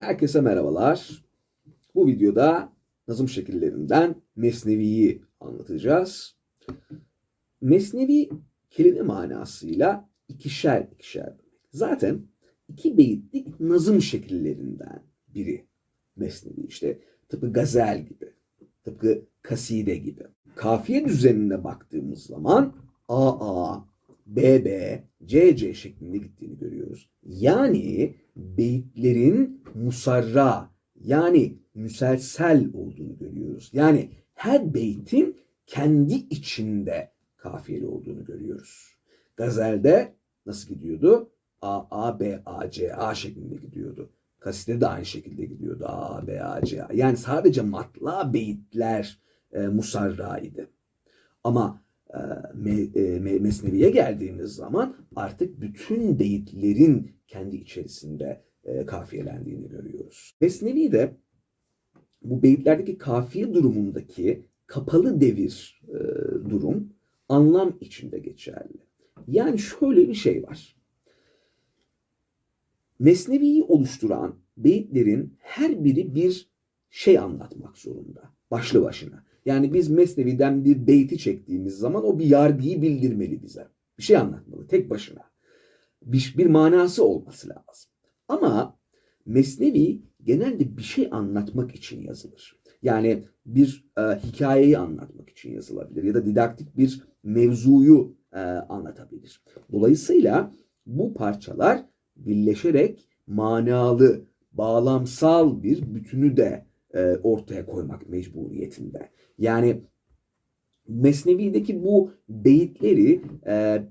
Herkese merhabalar. Bu videoda nazım şekillerinden Mesnevi'yi anlatacağız. Mesnevi kelime manasıyla ikişer ikişer. Zaten iki beyitlik nazım şekillerinden biri Mesnevi. İşte tıpkı gazel gibi, tıpkı kaside gibi. Kafiye düzenine baktığımız zaman AA, BB, CC şeklinde gittiğini görüyoruz. Yani beyitlerin musarra yani müselsel olduğunu görüyoruz. Yani her beytin kendi içinde kafiyeli olduğunu görüyoruz. Gazelde nasıl gidiyordu? A, A, B, A, C, A şeklinde gidiyordu. Kaside de aynı şekilde gidiyordu. A, B, A, C, A. Yani sadece matla beyitler e, musarraydı. Ama me, e, me, Mesnevi'ye geldiğimiz zaman artık bütün beyitlerin kendi içerisinde kafiyelendiğini görüyoruz. Mesnevi de bu beyitlerdeki kafiye durumundaki kapalı devir durum anlam içinde geçerli. Yani şöyle bir şey var. Mesnevi'yi oluşturan beyitlerin her biri bir şey anlatmak zorunda. Başlı başına. Yani biz Mesnevi'den bir beyti çektiğimiz zaman o bir yargıyı bildirmeli bize. Bir şey anlatmalı tek başına. Bir, bir manası olması lazım. Ama Mesnevi genelde bir şey anlatmak için yazılır. Yani bir e, hikayeyi anlatmak için yazılabilir ya da didaktik bir mevzuyu e, anlatabilir. Dolayısıyla bu parçalar birleşerek manalı, bağlamsal bir bütünü de e, ortaya koymak mecburiyetinde. Yani Mesnevi'deki bu beyitleri e,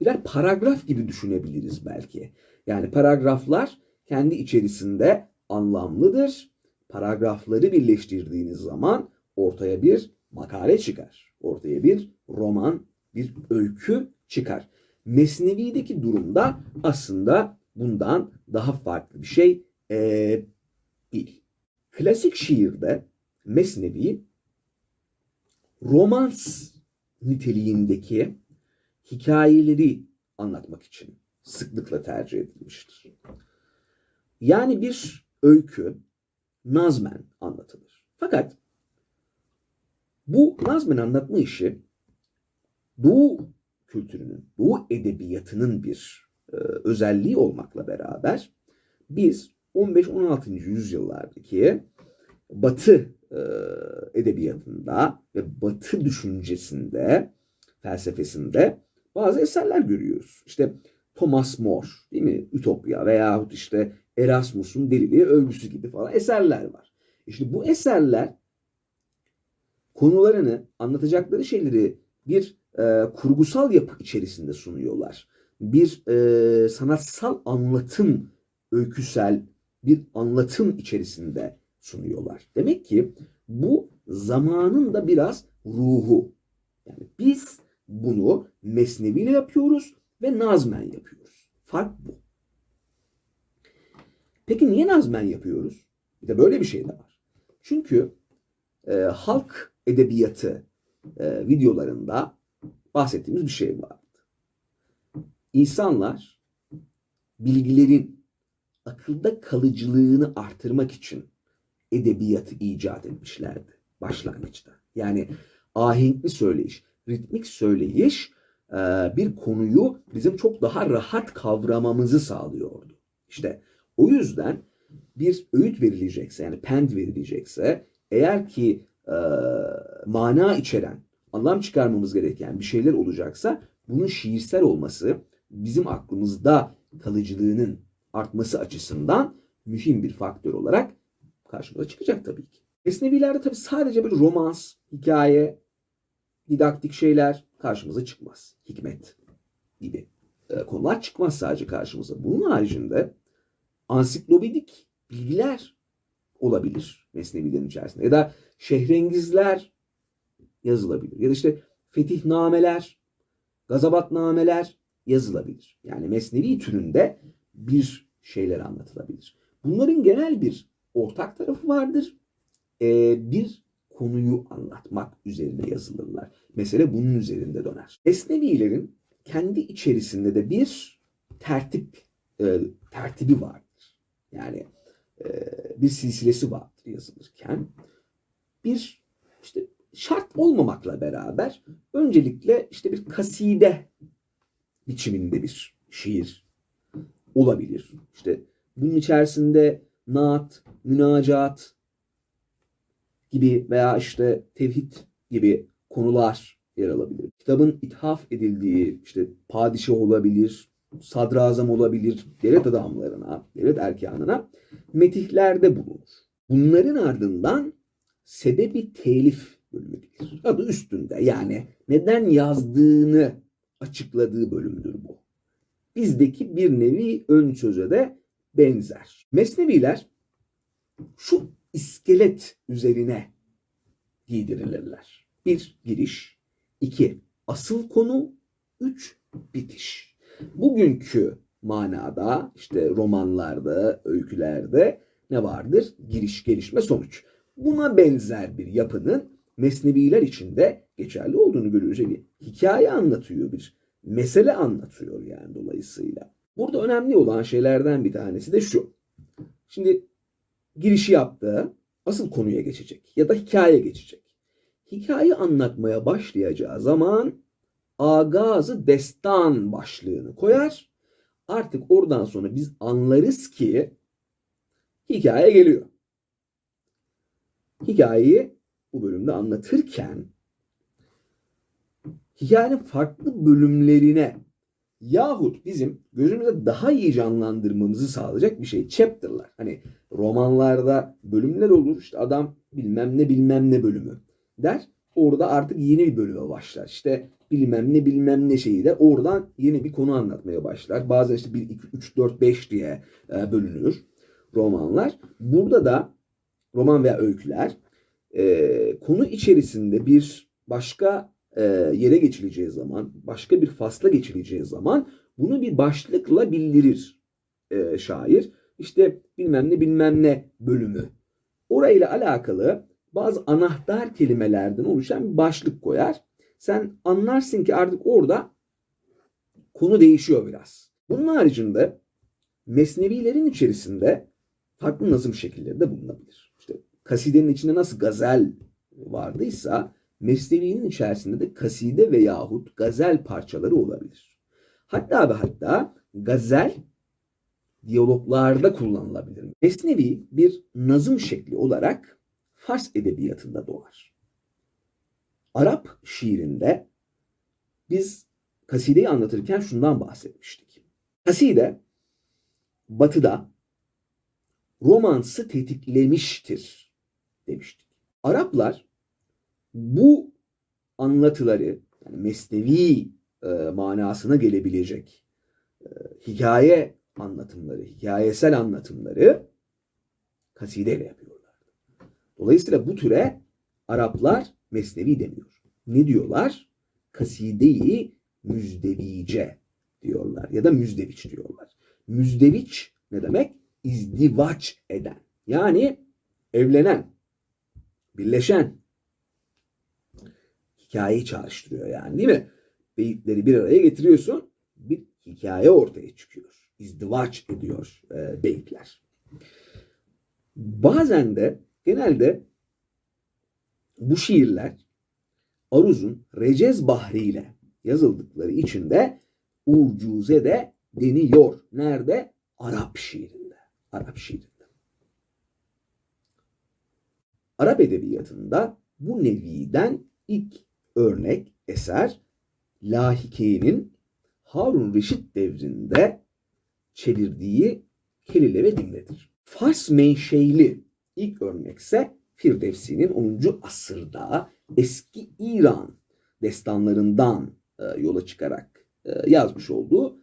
birer paragraf gibi düşünebiliriz belki. Yani paragraflar kendi içerisinde anlamlıdır. Paragrafları birleştirdiğiniz zaman ortaya bir makale çıkar. Ortaya bir roman, bir öykü çıkar. Mesnevi'deki durumda aslında bundan daha farklı bir şey ee, değil. Klasik şiirde Mesnevi romans niteliğindeki hikayeleri anlatmak için sıklıkla tercih edilmiştir. Yani bir öykü nazmen anlatılır. Fakat bu nazmen anlatma işi Doğu kültürünün, Doğu edebiyatının bir e, özelliği olmakla beraber biz 15-16. yüzyıllardaki Batı e, edebiyatında ve Batı düşüncesinde, felsefesinde bazı eserler görüyoruz. İşte Thomas More değil mi? Ütopya veyahut işte Erasmus'un deliliği övgüsü gibi falan eserler var. İşte bu eserler konularını, anlatacakları şeyleri bir e, kurgusal yapı içerisinde sunuyorlar. Bir e, sanatsal anlatım, öyküsel bir anlatım içerisinde sunuyorlar. Demek ki bu zamanın da biraz ruhu. Yani biz bunu mesneviyle yapıyoruz ve nazmen yapıyoruz. Fark bu. Peki niye nazmen yapıyoruz? Bir de böyle bir şey de var. Çünkü e, halk edebiyatı e, videolarında bahsettiğimiz bir şey vardı. İnsanlar bilgilerin akılda kalıcılığını artırmak için edebiyatı icat etmişlerdi başlangıçta. Yani ahenkli söyleyiş, ritmik söyleyiş e, bir konuyu bizim çok daha rahat kavramamızı sağlıyordu. İşte o yüzden bir öğüt verilecekse yani pend verilecekse eğer ki e, mana içeren, anlam çıkarmamız gereken bir şeyler olacaksa bunun şiirsel olması bizim aklımızda kalıcılığının artması açısından mühim bir faktör olarak karşımıza çıkacak tabii ki. Esnevilerde tabii sadece bir romans, hikaye, didaktik şeyler karşımıza çıkmaz. Hikmet gibi e, konular çıkmaz sadece karşımıza. Bunun haricinde ansiklopedik bilgiler olabilir mesnevilerin içerisinde. Ya da şehrengizler yazılabilir. Ya da işte fetihnameler, gazabatnameler yazılabilir. Yani mesnevi türünde bir şeyler anlatılabilir. Bunların genel bir ortak tarafı vardır. Ee, bir konuyu anlatmak üzerine yazılırlar. Mesele bunun üzerinde döner. Esnevilerin kendi içerisinde de bir tertip e, tertibi vardır. Yani e, bir silsilesi vardır yazılırken. Bir işte şart olmamakla beraber öncelikle işte bir kaside biçiminde bir şiir olabilir. İşte bunun içerisinde naat, münacat gibi veya işte tevhid gibi konular yer alabilir. Kitabın ithaf edildiği işte padişah olabilir, sadrazam olabilir, devlet adamlarına, devlet erkanına metihlerde bulunur. Bunların ardından sebebi telif bölümü gelir. Adı üstünde yani neden yazdığını açıkladığı bölümdür bu. Bizdeki bir nevi ön söze de benzer. Mesneviler şu iskelet üzerine giydirilirler. Bir, giriş. iki asıl konu. Üç, bitiş. Bugünkü manada işte romanlarda, öykülerde ne vardır? Giriş, gelişme, sonuç. Buna benzer bir yapının mesneviler içinde geçerli olduğunu görüyoruz. Yani hikaye anlatıyor bir mesele anlatıyor yani dolayısıyla. Burada önemli olan şeylerden bir tanesi de şu. Şimdi girişi yaptı, asıl konuya geçecek ya da hikaye geçecek. Hikaye anlatmaya başlayacağı zaman agazı destan başlığını koyar. Artık oradan sonra biz anlarız ki hikaye geliyor. Hikayeyi bu bölümde anlatırken hikayenin farklı bölümlerine yahut bizim gözümüzde daha iyi canlandırmamızı sağlayacak bir şey. Chapter'lar. Hani romanlarda bölümler olur. İşte adam bilmem ne bilmem ne bölümü der. Orada artık yeni bir bölüme başlar. İşte bilmem ne bilmem ne şeyi de oradan yeni bir konu anlatmaya başlar. Bazen işte 1, 2, 3, 4, 5 diye e, bölünür romanlar. Burada da roman veya öyküler e, konu içerisinde bir başka e, yere geçileceği zaman, başka bir fasla geçileceği zaman bunu bir başlıkla bildirir e, şair. İşte bilmem ne bilmem ne bölümü. Orayla alakalı bazı anahtar kelimelerden oluşan bir başlık koyar. Sen anlarsın ki artık orada konu değişiyor biraz. Bunun haricinde mesnevilerin içerisinde farklı nazım şekilleri de bulunabilir. İşte kasidenin içinde nasıl gazel vardıysa Mesnevi'nin içerisinde de kaside ve yahut gazel parçaları olabilir. Hatta ve hatta gazel diyaloglarda kullanılabilir. Mesnevi bir nazım şekli olarak Fars edebiyatında doğar. Arap şiirinde biz kasideyi anlatırken şundan bahsetmiştik. Kaside batıda romansı tetiklemiştir demiştik. Araplar bu anlatıları yani mesnevi e, manasına gelebilecek e, hikaye anlatımları, hikayesel anlatımları kasideyle yapıyorlar. Dolayısıyla bu türe Araplar mesnevi demiyor. Ne diyorlar? Kasideyi müzdevice diyorlar ya da müzdeviç diyorlar. Müzdeviç ne demek? İzdivaç eden. Yani evlenen, birleşen, hikayeyi çağrıştırıyor yani değil mi? Beyitleri bir araya getiriyorsun. Bir hikaye ortaya çıkıyor. İzdivaç ediyor e, beyitler. Bazen de genelde bu şiirler Aruz'un Recez Bahri ile yazıldıkları için de ucuze de deniyor. Nerede? Arap şiirinde. Arap şiirinde. Arap edebiyatında bu neviden ilk örnek eser Lahike'nin Harun Reşit devrinde çevirdiği Kelile ve Dimre'dir. Fars menşeili ilk örnekse Firdevsi'nin 10. asırda eski İran destanlarından e, yola çıkarak e, yazmış olduğu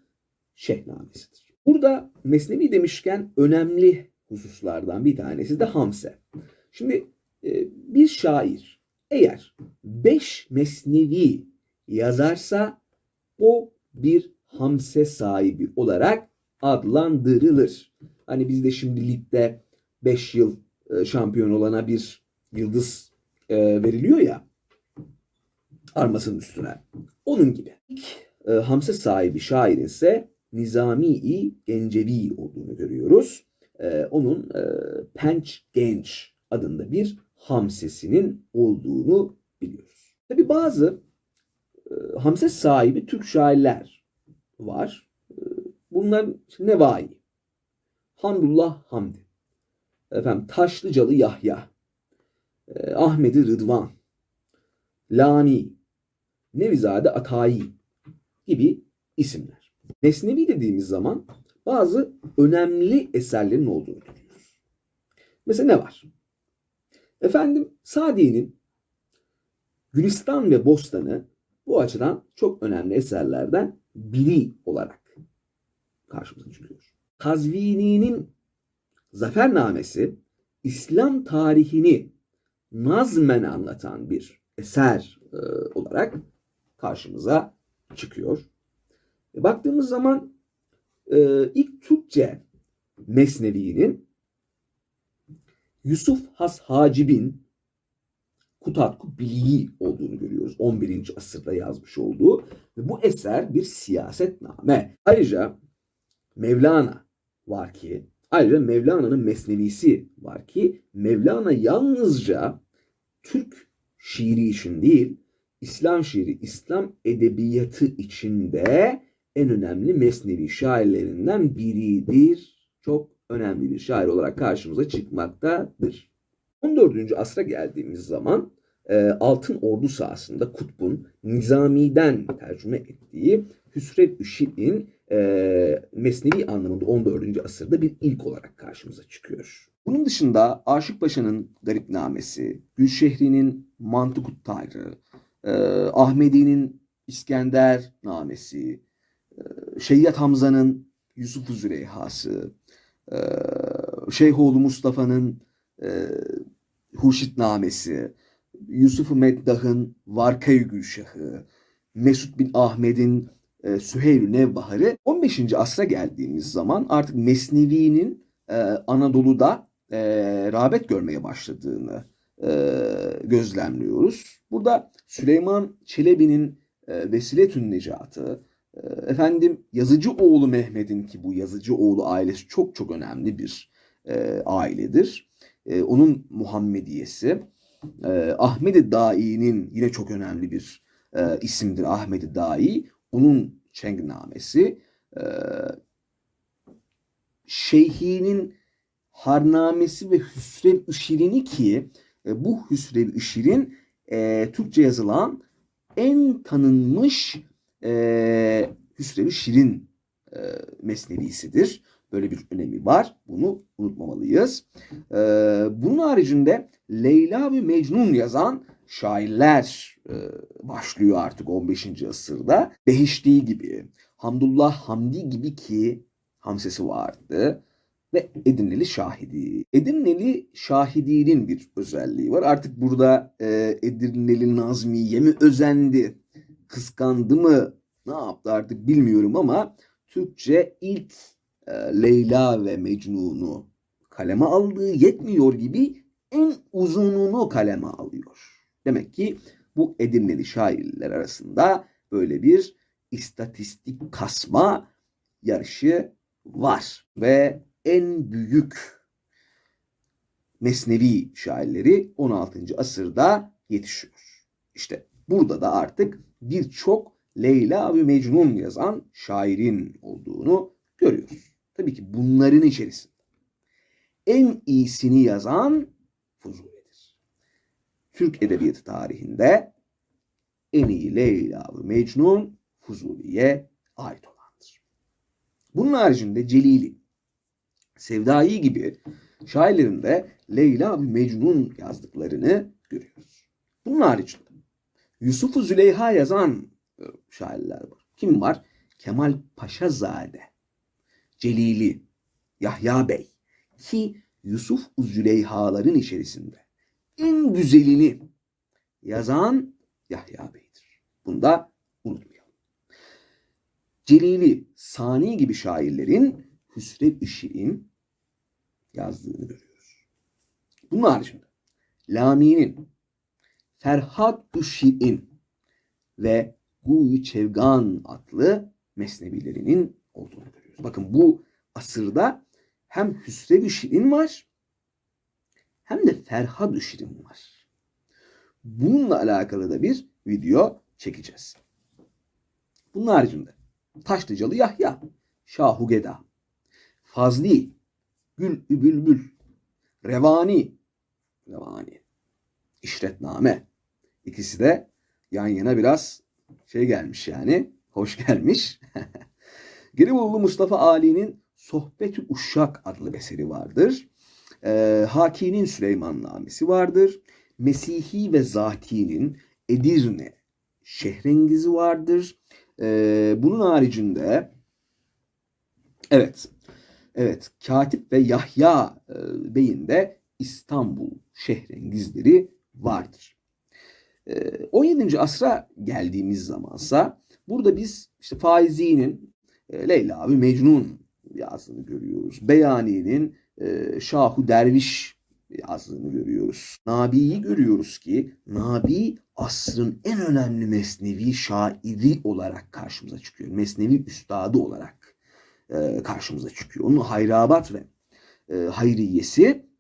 Şehnamesidir. Burada Mesnevi demişken önemli hususlardan bir tanesi de Hamse. Şimdi e, bir şair eğer beş mesnevi yazarsa o bir hamse sahibi olarak adlandırılır. Hani bizde şimdi ligde 5 yıl e, şampiyon olana bir yıldız e, veriliyor ya armasının üstüne. Onun gibi. İlk e, hamse sahibi şairin ise Nizami-i Gencevi olduğunu görüyoruz. onun Penç Genç adında bir hamsesinin olduğunu biliyoruz. Tabi bazı e, hamse sahibi Türk şairler var. E, bunlar Nevai, Hamdullah Hamdi, efendim Taşlıcalı Yahya, e, Ahmedi Rıdvan, Lami, Nevizade Atayi gibi isimler. Mesnevi dediğimiz zaman bazı önemli eserlerin olduğunu görüyoruz. Mesela ne var? Efendim Sadi'nin Gülistan ve Bostanı bu açıdan çok önemli eserlerden biri olarak karşımıza çıkıyor. Kazvini'nin Zafernamesi İslam tarihini nazmen anlatan bir eser e, olarak karşımıza çıkıyor. E, baktığımız zaman e, ilk Türkçe Mesnevi'nin Yusuf Has Hacib'in Kutatku Bilgi olduğunu görüyoruz. 11. asırda yazmış olduğu ve bu eser bir siyasetname. Ayrıca Mevlana var ki ayrıca Mevlana'nın Mesnevisi var ki Mevlana yalnızca Türk şiiri için değil İslam şiiri, İslam edebiyatı içinde en önemli mesnevi şairlerinden biridir. Çok önemli bir şair olarak karşımıza çıkmaktadır. 14. asra geldiğimiz zaman e, Altın Ordu sahasında Kutbun Nizami'den tercüme ettiği Hüsrev Üşit'in e, mesnevi anlamında 14. asırda bir ilk olarak karşımıza çıkıyor. Bunun dışında Aşık Paşa'nın Garipnamesi, Gülşehri'nin Mantıkut Tayrı, e, Ahmedi'nin İskender Namesi, e, Şeyyat Hamza'nın Yusuf-u Züleyha'sı, e, Şeyhoğlu Mustafa'nın e, Hurşit Namesi, Yusuf-u Meddah'ın Varkay Gülşahı, Mesut bin Ahmet'in e, Süheyl-ü Nevbahar'ı 15. asra geldiğimiz zaman artık Mesnevi'nin e, Anadolu'da e, rağbet görmeye başladığını e, gözlemliyoruz. Burada Süleyman Çelebi'nin e, Vesiletün Necatı, efendim Yazıcı oğlu Mehmet'in ki bu Yazıcı oğlu ailesi çok çok önemli bir e, ailedir. E, onun Muhammediyesi, e, Ahmet-i Dai'nin yine çok önemli bir e, isimdir Ahmet-i Dai. Onun Çengnamesi, e, Şeyhi'nin Harnamesi ve Hüsrev Işirin'i ki e, bu Hüsrev Işir'in e, Türkçe yazılan en tanınmış e, Hüsrev-i Şirin e, mesnevisidir. Böyle bir önemi var. Bunu unutmamalıyız. E, bunun haricinde Leyla ve Mecnun yazan şairler e, başlıyor artık 15. asırda. Behişti gibi, Hamdullah Hamdi gibi ki Hamsesi vardı ve Edirneli Şahidi. Edirneli Şahidi'nin bir özelliği var. Artık burada e, Edirneli Nazmiye mi özendi, kıskandı mı, ne yaptı artık bilmiyorum ama Türkçe ilk e, Leyla ve Mecnun'u kaleme aldığı yetmiyor gibi en uzununu kaleme alıyor. Demek ki bu Edirneli şairler arasında böyle bir istatistik kasma yarışı var ve en büyük mesnevi şairleri 16. asırda yetişiyor. İşte burada da artık birçok Leyla ve Mecnun yazan şairin olduğunu görüyoruz. Tabii ki bunların içerisinde en iyisini yazan Fuzuli'dir. Türk edebiyatı tarihinde en iyi Leyla ve Mecnun Fuzuli'ye ait olandır. Bunun haricinde Celili, Sevdai gibi şairlerinde Leyla ve Mecnun yazdıklarını görüyoruz. Bunun haricinde Yusuf-u Züleyha yazan şairler var. Kim var? Kemal Paşazade, Celili, Yahya Bey ki Yusuf Züleyhaların içerisinde en güzelini yazan Yahya Bey'dir. Bunu da unutmayalım. Celili, Sani gibi şairlerin Hüsrev-i Şirin yazdığını görüyoruz. Bunun haricinde Lami'nin Ferhat Üşşi'in ve Guyu Çevgan adlı mesnevilerinin olduğunu görüyoruz. Bakın bu asırda hem Hüsrev-i Şirin var hem de Ferhad-ı Şirin var. Bununla alakalı da bir video çekeceğiz. Bunun haricinde Taşlıcalı Yahya, Şahu Geda, Fazli, Gül Bülbül, Revani, Revani, İşretname. İkisi de yan yana biraz şey gelmiş yani, hoş gelmiş. Gelibolu Mustafa Ali'nin Sohbet-ü Uşşak adlı eseri vardır. Ee, Haki'nin Süleyman Namesi vardır. Mesihi ve Zati'nin Edirne Şehrengizi vardır. Ee, bunun haricinde evet evet Katip ve Yahya e, Bey'in de İstanbul Şehrengizleri vardır. Ee, 17. asra geldiğimiz zamansa burada biz işte Faizi'nin e, Leyla ve Mecnun yazdığını görüyoruz. Beyani'nin e, Şahu Derviş yazdığını görüyoruz. Nabi'yi görüyoruz ki Nabi asrın en önemli mesnevi şairi olarak karşımıza çıkıyor. Mesnevi üstadı olarak e, karşımıza çıkıyor. Onun Hayrabat ve e, Hayriyesi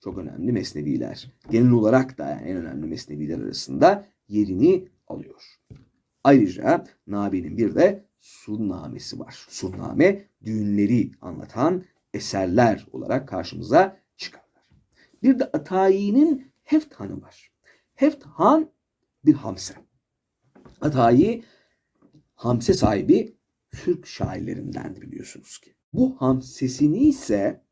çok önemli mesneviler. Genel olarak da yani en önemli mesneviler arasında yerini alıyor. Ayrıca Nabi'nin bir de Sunnamesi var. Sunname düğünleri anlatan eserler olarak karşımıza çıkarlar. Bir de Atayi'nin Hefthan'ı var. Hefthan bir hamse. Atayi hamse sahibi Türk şairlerinden biliyorsunuz ki. Bu hamsesini ise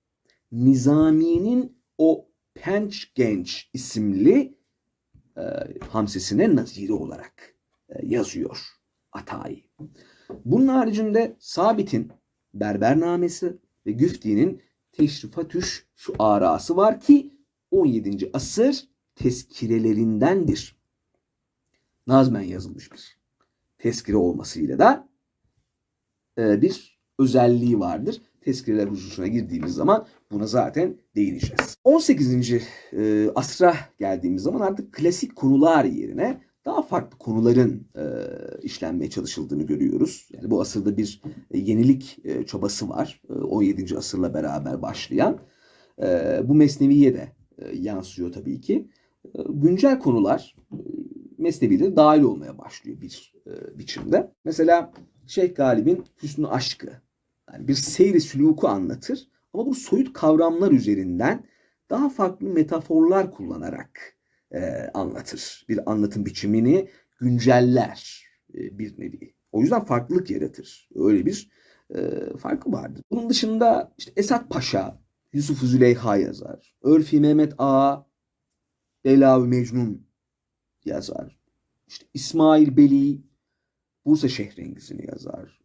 Nizami'nin o Penç Genç isimli e, hamsesine naziri olarak e, yazıyor Atayi. Bunun haricinde Sabit'in Berbernamesi ve Güfti'nin Teşrifatüş şu arası var ki 17. asır tezkirelerindendir. Nazmen yazılmış bir tezkire olmasıyla da e, bir özelliği vardır. Tezkireler hususuna girdiğimiz zaman buna zaten değineceğiz. 18. E, asra geldiğimiz zaman artık klasik konular yerine daha farklı konuların e, işlenmeye çalışıldığını görüyoruz. Yani bu asırda bir e, yenilik e, çabası var. E, 17. asırla beraber başlayan. E, bu Mesnevi'ye de e, yansıyor tabii ki. E, güncel konular e, Mesnevi'de dahil olmaya başlıyor bir e, biçimde. Mesela Şeyh Galip'in Hüsnü Aşkı. Yani bir seyri sülûku anlatır. Ama bu soyut kavramlar üzerinden daha farklı metaforlar kullanarak e, anlatır. Bir anlatım biçimini günceller e, bir nevi. O yüzden farklılık yaratır. Öyle bir e, farkı vardır. Bunun dışında işte Esat Paşa, Yusuf Züleyha yazar. Örfi Mehmet Ağa, Leyla ve Mecnun yazar. İşte İsmail Beli, Bursa Şehrengizini yazar.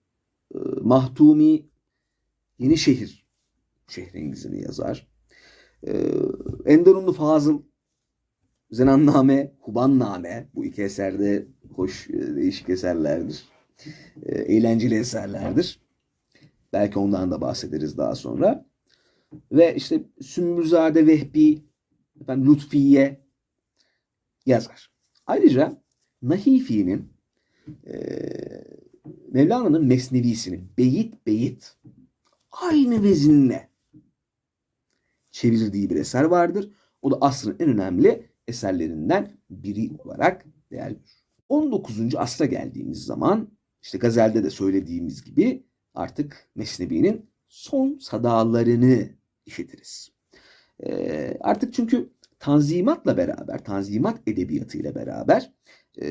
E, Mahtumi, Yenişehir Şehrengizini yazar. E, Enderunlu Fazıl, Zenanname, Hubanname bu iki eserde hoş, e, değişik eserlerdir. E, eğlenceli eserlerdir. Belki ondan da bahsederiz daha sonra. Ve işte Sümbülzade Vehbi, efendim, Lütfiye yazar. Ayrıca Nahifi'nin e, Mevlana'nın Mesnevisini beyit beyit aynı vezinle çevirdiği bir eser vardır. O da asrın en önemli eserlerinden biri olarak değer görür. 19. asra geldiğimiz zaman işte Gazel'de de söylediğimiz gibi artık Mesnevi'nin son sadalarını işitiriz. Ee, artık çünkü tanzimatla beraber, tanzimat edebiyatıyla beraber e,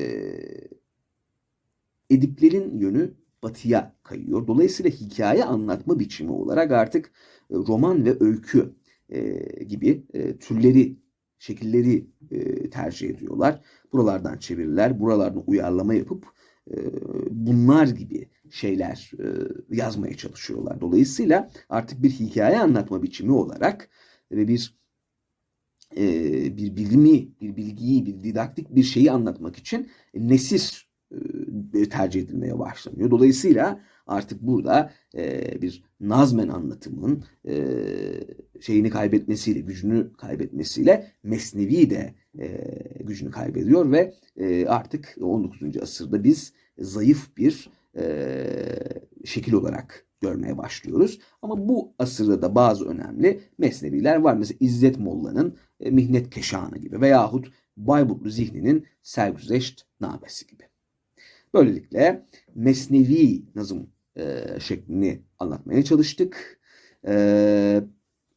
ediplerin yönü batıya kayıyor. Dolayısıyla hikaye anlatma biçimi olarak artık roman ve öykü e, gibi e, türleri şekilleri e, tercih ediyorlar. Buralardan çeviriler, buralardan uyarlama yapıp e, bunlar gibi şeyler e, yazmaya çalışıyorlar. Dolayısıyla artık bir hikaye anlatma biçimi olarak ve bir e, bir bilimi, bir bilgiyi, bir didaktik bir şeyi anlatmak için nesir e, tercih edilmeye başlanıyor. Dolayısıyla artık burada e, bir nazmen anlatımın e, şeyini kaybetmesiyle, gücünü kaybetmesiyle Mesnevi de e, gücünü kaybediyor ve e, artık 19. asırda biz zayıf bir e, şekil olarak görmeye başlıyoruz. Ama bu asırda da bazı önemli mesneviler var. Mesela İzzet Molla'nın e, Mihnet Keşanı gibi veyahut Bayburtlu Zihni'nin Sergüzeşt Namesi gibi. Böylelikle mesnevi nazım e, şeklini anlatmaya çalıştık. E,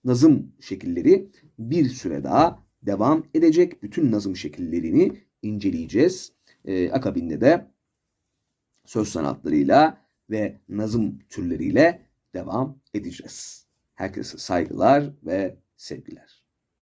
nazım şekilleri bir süre daha devam edecek. Bütün nazım şekillerini inceleyeceğiz. E, akabinde de söz sanatlarıyla ve nazım türleriyle devam edeceğiz. Herkese saygılar ve sevgiler.